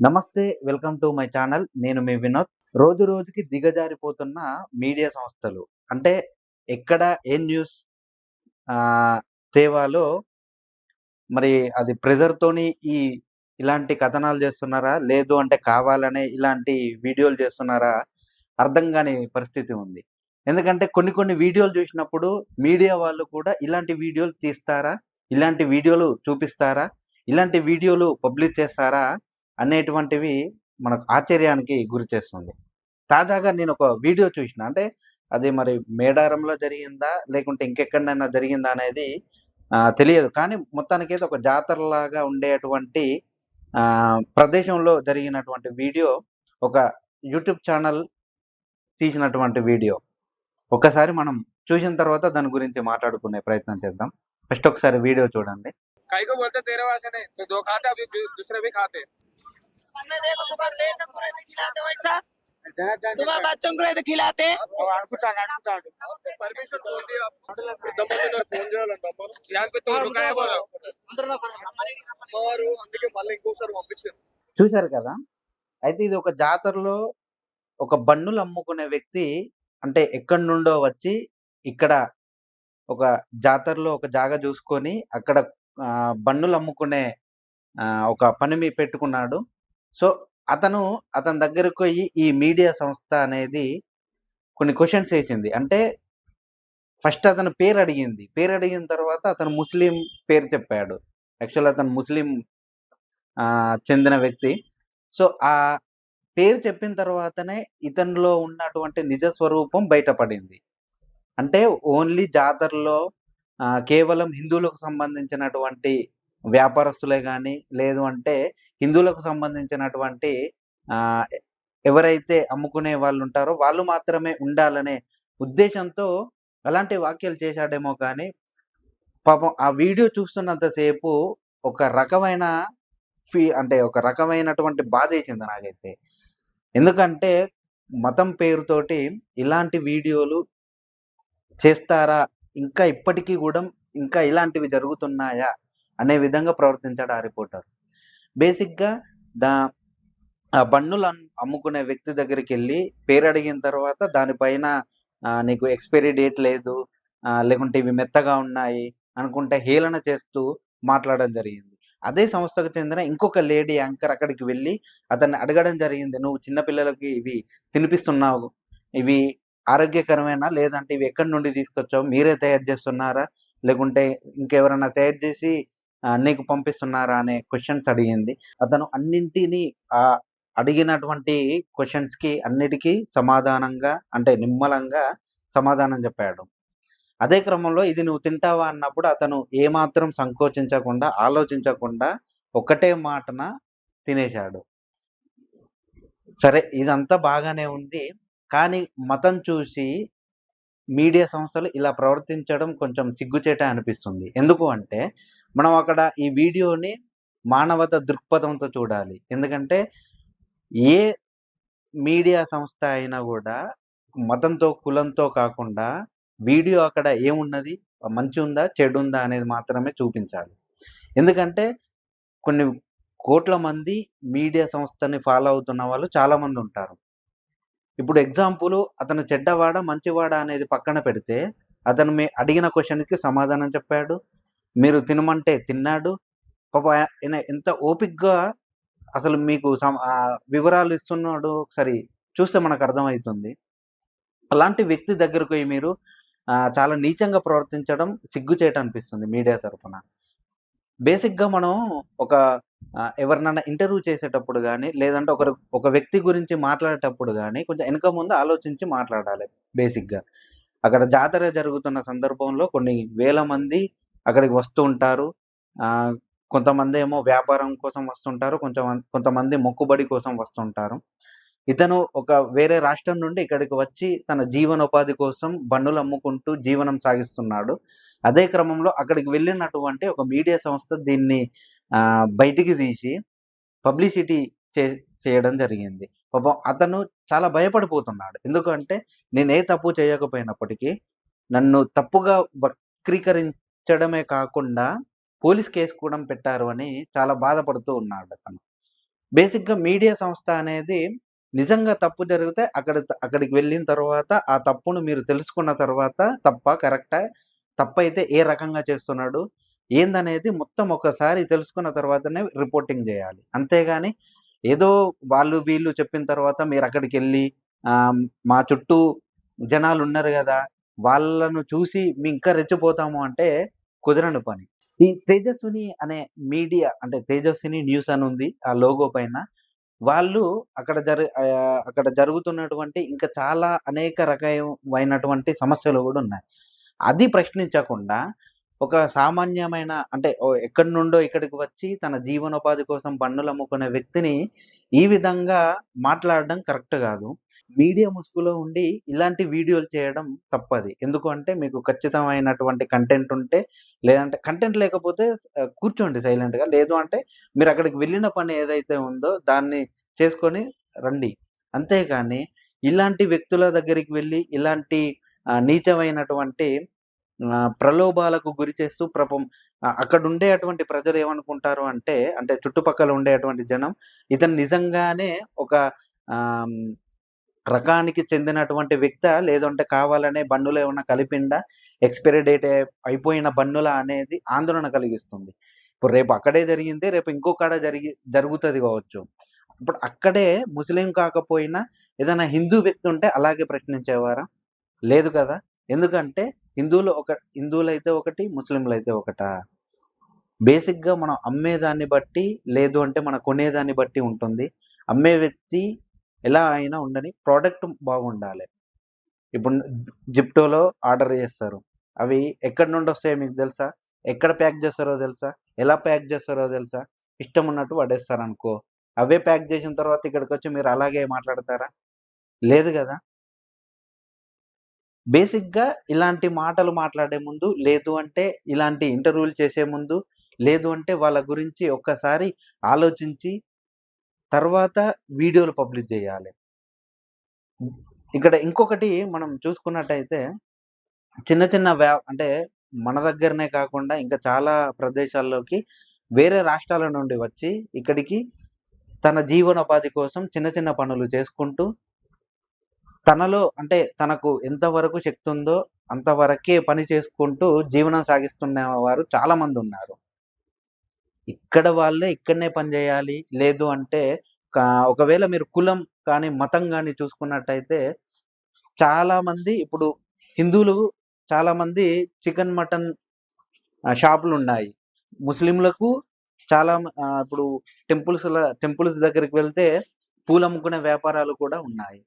నమస్తే welcome to my channel. నేను మీ వినోద్. రోజు రోజుకి దిగజారిపోతున్న మీడియా సంస్థలు. అంటే ఎక్కడ ఏ న్యూస్ తేవాలో మరి అది ప్రెజర్తోని ఈ ఇలాంటి కథనాలు చేస్తున్నారా? లేదు అంటే కావాలనే ఇలాంటి వీడియోలు చేస్తున్నారా? అర్థం కాని పరిస్థితి ఉంది. ఎందుకంటే కొన్ని కొన్ని వీడియోలు చూసినప్పుడు మీడియా వాళ్ళు కూడా ఇలాంటి వీడియోలు తీస్తారా? ఇలాంటి వీడియోలు చూపిస్తారా? ఇలాంటి వీడియోలు పబ్లిష్ చేస్తారా? అనేటువంటివి మనకు ఆశ్చర్యానికి గురి చేస్తుంది. తాజాగా నేను ఒక వీడియో చూసిన అంటే అది మరి మేడారంలో జరిగిందా లేకుంటే ఇంకెక్కడైనా జరిగిందా అనేది తెలియదు. కానీ మొత్తానికైతే ఒక జాతరలాగా ఉండేటువంటి ప్రదేశంలో జరిగినటువంటి వీడియో ఒక యూట్యూబ్ ఛానల్ తీసినటువంటి వీడియో. ఒకసారి మనం చూసిన తర్వాత దాని గురించి మాట్లాడుకునే ప్రయత్నం చేద్దాం. ఫస్ట్ ఒకసారి వీడియో చూడండి. कई को बोलते तेरे वहां से नहीं तो दो खाते अभी दू- दूसरे भी खाते हमने देखो तुम्हारे लेट को रहते खिलाते वैसा तुम्हारे बच्चों को रहते खिलाते यहाँ पे तो रुका है बोलो చూశారు కదా అయితే ఇది ఒక జాతరలో ఒక బండులు అమ్ముకునే వ్యక్తి అంటే ఎక్కడి నుండో వచ్చి ఇక్కడ ఒక జాతరలో ఒక జాగా చూసుకొని అక్కడ బన్నులు అమ్ముకునే ఒక పని మీ పెట్టుకున్నాడు. సో అతను అతని దగ్గరకు పోయి ఈ మీడియా సంస్థ అనేది కొన్ని క్వశ్చన్స్ వేసింది. అంటే ఫస్ట్ అతను పేరు అడిగింది. పేరు అడిగిన తర్వాత అతను ముస్లిం పేరు చెప్పాడు. యాక్చువల్ అతను ముస్లిం చెందిన వ్యక్తి. సో ఆ పేరు చెప్పిన తర్వాతనే ఇతనిలో ఉన్నటువంటి నిజ స్వరూపం బయటపడింది. అంటే ఓన్లీ జాతరలో కేవలం హిందువులకు సంబంధించినటువంటి వ్యాపారస్తులే కానీ లేదు అంటే హిందువులకు సంబంధించినటువంటి ఎవరైతే అమ్ముకునే వాళ్ళు ఉంటారో వాళ్ళు మాత్రమే ఉండాలనే ఉద్దేశంతో అలాంటి వ్యాఖ్యలు చేశాడేమో కానీ పాపం ఆ వీడియో చూస్తున్నంతసేపు ఒక రకమైన ఫీ అంటే ఒక రకమైనటువంటి బాధ ఇచ్చింది నాకైతే. ఎందుకంటే మతం పేరుతోటి ఇలాంటి వీడియోలు చేస్తారా ఇంకా ఇప్పటికీ కూడా ఇంకా ఇలాంటివి జరుగుతున్నాయా అనే విధంగా ప్రవర్తించాడు ఆ రిపోర్టర్. బేసిక్గా దా ఆ బండ్లు అమ్ముకునే వ్యక్తి దగ్గరికి వెళ్ళి పేరు అడిగిన తర్వాత దానిపైన నీకు ఎక్స్పైరీ డేట్ లేదు లేకుంటే ఇవి మెత్తగా ఉన్నాయి అనుకుంటే హేళన చేస్తూ మాట్లాడడం జరిగింది. అదే సంస్థకు చెందిన ఇంకొక లేడీ యాంకర్ అక్కడికి వెళ్ళి అతన్ని అడగడం జరిగింది. నువ్వు చిన్నపిల్లలకి ఇవి తినిపిస్తున్నావు ఇవి ఆరోగ్యకరమేనా? లేదంటే ఇవి ఎక్కడి నుండి తీసుకొచ్చావు? మీరే తయారు చేస్తున్నారా? లేకుంటే ఇంకెవరైనా తయారు చేసి నీకు పంపిస్తున్నారా అనే క్వశ్చన్స్ అడిగింది. అతను అన్నింటినీ ఆ అడిగినటువంటి క్వశ్చన్స్కి అన్నిటికీ సమాధానంగా అంటే నిమ్మలంగా సమాధానం చెప్పాడు. అదే క్రమంలో ఇది నువ్వు తింటావా అన్నప్పుడు అతను ఏమాత్రం సంకోచించకుండా ఆలోచించకుండా ఒకటే మాటన తినేశాడు. సరే ఇదంతా బాగానే ఉంది. కానీ మతం చూసి మీడియా సంస్థలు ఇలా ప్రవర్తించడం కొంచెం సిగ్గుచేట అనిపిస్తుంది. ఎందుకు అంటే మనం అక్కడ ఈ వీడియోని మానవత దృక్పథంతో చూడాలి. ఎందుకంటే ఏ మీడియా సంస్థ అయినా కూడా మతంతో కులంతో కాకుండా వీడియో అక్కడ ఏమున్నది? మంచి ఉందా చెడు ఉందా అనేది మాత్రమే చూపించాలి. ఎందుకంటే కొన్ని కోట్ల మంది మీడియా సంస్థని ఫాలో అవుతున్న వాళ్ళు చాలామంది ఉంటారు. ఇప్పుడు ఎగ్జాంపుల్ అతను చెడ్డవాడ మంచివాడ అనేది పక్కన పెడితే అతను మీ అడిగిన క్వశ్చన్కి సమాధానం చెప్పాడు. మీరు తినమంటే తిన్నాడు. పాప ఆయన ఎంత ఓపిక్గా అసలు మీకు సమ- వివరాలు ఇస్తున్నాడు. ఒకసారి చూస్తే మనకు అర్థమవుతుంది. అలాంటి వ్యక్తి దగ్గరకు పోయి మీరు చాలా నీచంగా ప్రవర్తించడం సిగ్గుచేట అనిపిస్తుంది మీడియా తరఫున బేసిక్గా మనం ఒక ఎవరినైనా ఇంటర్వ్యూ చేసేటప్పుడు కానీ లేదంటే ఒకరు ఒక వ్యక్తి గురించి మాట్లాడేటప్పుడు కానీ కొంచెం వెనక ముందు ఆలోచించి మాట్లాడాలి బేసిక్గా. అక్కడ జాతర జరుగుతున్న సందర్భంలో కొన్ని వేల మంది అక్కడికి వస్తూ ఉంటారు. ఆ, కొంతమంది ఏమో వ్యాపారం కోసం వస్తుంటారు కొంచెం కొంతమంది మొక్కుబడి కోసం వస్తుంటారు. ఇతను ఒక వేరే రాష్ట్రం నుండి ఇక్కడికి వచ్చి తన జీవనోపాధి కోసం బండులు అమ్ముకుంటూ జీవనం సాగిస్తున్నాడు. అదే క్రమంలో అక్కడికి వెళ్ళినటువంటి ఒక మీడియా సంస్థ దీన్ని బయటికి తీసి పబ్లిసిటీ చే చేయడం జరిగింది. పాపం అతను చాలా భయపడిపోతున్నాడు. ఎందుకంటే నేను ఏ తప్పు చేయకపోయినప్పటికీ నన్ను తప్పుగా వక్రీకరించడమే కాకుండా పోలీస్ కేసు కూడా పెట్టారు అని చాలా బాధపడుతూ ఉన్నాడు అతను. బేసిక్‌గా మీడియా సంస్థ అనేది నిజంగా తప్పు జరిగితే అక్కడ అక్కడికి వెళ్ళిన తర్వాత ఆ తప్పును మీరు తెలుసుకున్న తర్వాత తప్ప కరెక్టా? తప్పైతే ఏ రకంగా చేస్తున్నాడు? ఏందనేది మొత్తం ఒకసారి తెలుసుకున్న తర్వాతనే రిపోర్టింగ్ చేయాలి అంతేగాని ఏదో వాళ్ళు వీళ్ళు చెప్పిన తర్వాత మీరు అక్కడికి వెళ్ళి మా చుట్టూ జనాలు ఉన్నారు కదా వాళ్ళను చూసి మేము ఇంకా రెచ్చిపోతాము అంటే కుదరని పని. ఈ తేజస్విని అనే మీడియా అంటే తేజస్విని న్యూస్ అని ఉంది ఆ లోగో పైన. వాళ్ళు అక్కడ జరు అక్కడ జరుగుతున్నటువంటి ఇంకా చాలా అనేక రకమైనటువంటి సమస్యలు కూడా ఉన్నాయి. అది ప్రశ్నించకుండా ఒక సామాన్యమైన అంటే ఎక్కడి నుండో ఇక్కడికి వచ్చి తన జీవనోపాధి కోసం పన్నులు అమ్ముకునే వ్యక్తిని ఈ విధంగా మాట్లాడడం కరెక్ట్ కాదు మీడియా ముసుగులో ఉండి ఇలాంటి వీడియోలు చేయడం తప్పది. ఎందుకంటే మీకు ఖచ్చితమైనటువంటి కంటెంట్ ఉంటే లేదంటే కంటెంట్ లేకపోతే కూర్చోండి సైలెంట్‌గా. లేదు అంటే మీరు అక్కడికి వెళ్ళిన పని ఏదైతే ఉందో దాన్ని చేసుకొని రండి. అంతేకాని ఇలాంటి వ్యక్తుల దగ్గరికి వెళ్ళి ఇలాంటి నీచమైనటువంటి ప్రలోభాలకు గురి చేస్తూ ప్రపం అక్కడ ఉండే అటువంటి ప్రజలు ఏమనుకుంటారు అంటే, అంటే చుట్టుపక్కల ఉండేటువంటి జనం ఇతను నిజంగానే ఒక రకానికి చెందినటువంటి వ్యక్త లేదంటే కావాలనే బండులో ఏమైనా కలిపిండా? ఎక్స్‌పైరీ డేట్ అయిపోయిన బండుల అనేది ఆందోళన కలిగిస్తుంది. ఇప్పుడు రేపు అక్కడే జరిగింది రేపు ఇంకో కాడ జరిగి జరుగుతుంది కావచ్చు ఇప్పుడు అక్కడే ముస్లిం కాకపోయినా ఏదైనా హిందూ వ్యక్తి ఉంటే అలాగే ప్రశ్నించేవారా? లేదు కదా! ఎందుకంటే హిందువులు ఒక హిందువులైతే ఒకటి, ముస్లింలు అయితే ఒకట బేసిక్‌గా మనం అమ్మేదాన్ని బట్టి, లేదు అంటే మనం కొనేదాన్ని బట్టి ఉంటుంది. అమ్మే వ్యక్తి ఎలా అయినా ఉండని ప్రోడక్ట్ బాగుండాలి ఇప్పుడు జిప్టోలో ఆర్డర్ చేస్తారు అవి ఎక్కడి నుండొస్తాయో మీకు తెలుసా? ఎక్కడ ప్యాక్ చేస్తారో తెలుసా? ఎలా ప్యాక్ చేస్తారో తెలుసా? ఇష్టం ఉన్నట్టు పడేస్తారు అనుకో అవే ప్యాక్ చేసిన తర్వాత ఇక్కడికి వచ్చి మీరు అలాగే మాట్లాడతారా? లేదు కదా బేసిక్‌గా ఇలాంటి మాటలు మాట్లాడే ముందు, లేదు అంటే ఇలాంటి ఇంటర్వ్యూలు చేసే ముందు, లేదు అంటే వాళ్ళ గురించి ఒక్కసారి ఆలోచించి తర్వాత వీడియోలు పబ్లిష్ జేయాలి. ఇక్కడ ఇంకొకటి మనం చూసుకున్నట్టయితే చిన్న చిన్న వ్యా అంటే మన దగ్గరనే కాకుండా ఇంకా చాలా ప్రదేశాల్లోకి వేరే రాష్ట్రాల నుండి వచ్చి ఇక్కడికి తన జీవనోపాధి కోసం చిన్న చిన్న పనులు చేసుకుంటూ తనలో అంటే తనకు ఎంత వరకు ఉందో అంతవరకే పని చేసుకుంటూ జీవనం సాగిస్తున్న వారు చాలా మందున్నారు. ఇక్కడ వాళ్ళే ఇక్కడనే పని చేయాలి లేదు అంటే ఒకవేళ మీరు కులం కానీ, మతం కానీ చూసుకున్నట్టయితే చాలా మంది ఇప్పుడు హిందువులు చాలామంది చికెన్, మటన్ షాపులు ఉన్నాయి ముస్లింలకు చాలా ఇప్పుడు టెంపుల్స్ టెంపుల్స్ దగ్గరికి వెళ్తే పూలమ్ముకునే వ్యాపారాలు కూడా ఉన్నాయి.